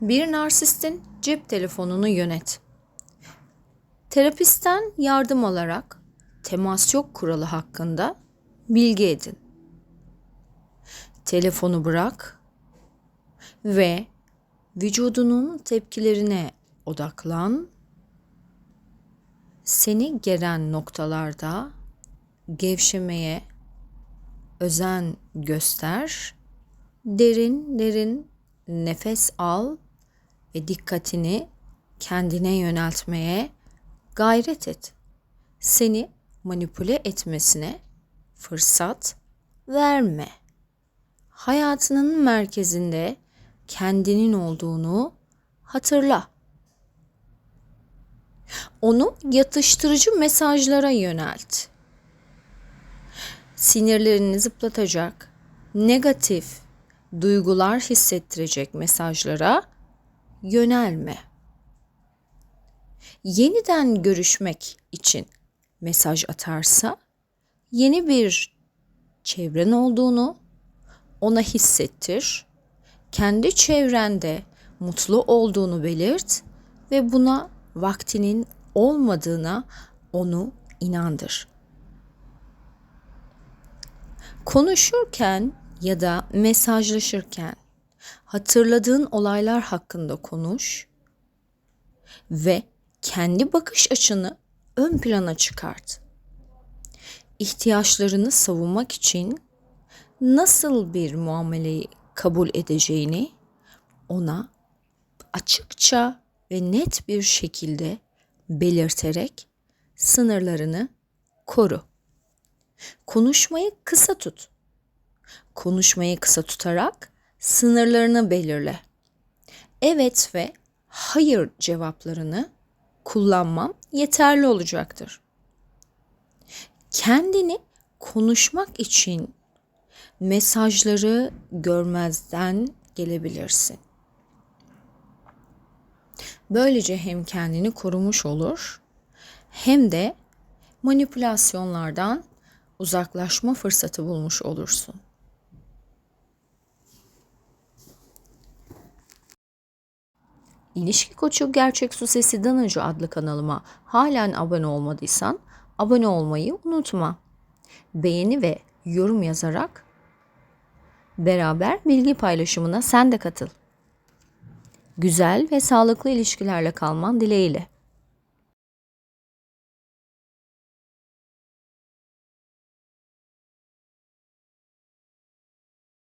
Bir narsistin cep telefonunu yönet. Terapistten yardım alarak temas yok kuralı hakkında bilgi edin. Telefonu bırak ve vücudunun tepkilerine odaklan. Seni geren noktalarda gevşemeye özen göster. Derin derin nefes al ve dikkatini kendine yöneltmeye gayret et. Seni manipüle etmesine fırsat verme. Hayatının merkezinde kendinin olduğunu hatırla. Onu yatıştırıcı mesajlara yönelt. Sinirlerini zıplatacak, negatif duygular hissettirecek mesajlara yönelme. Yeniden görüşmek için mesaj atarsa yeni bir çevren olduğunu ona hissettir. Kendi çevrende mutlu olduğunu belirt ve buna vaktinin olmadığına onu inandır. Konuşurken ya da mesajlaşırken hatırladığın olaylar hakkında konuş ve kendi bakış açını ön plana çıkart. İhtiyaçlarını savunmak için nasıl bir muameleyi kabul edeceğini ona açıkça ve net bir şekilde belirterek sınırlarını koru. Konuşmayı kısa tut. Konuşmayı kısa tutarak sınırlarını belirle. Evet ve hayır cevaplarını kullanmam yeterli olacaktır. Kendini konuşmak için mesajları görmezden gelebilirsin. Böylece hem kendini korumuş olur hem de manipülasyonlardan uzaklaşma fırsatı bulmuş olursun. İlişki Koçu Gerçek Su Sesi Danıcı adlı kanalıma halen abone olmadıysan abone olmayı unutma. Beğeni ve yorum yazarak beraber bilgi paylaşımına sen de katıl. Güzel ve sağlıklı ilişkilerle kalman dileğiyle.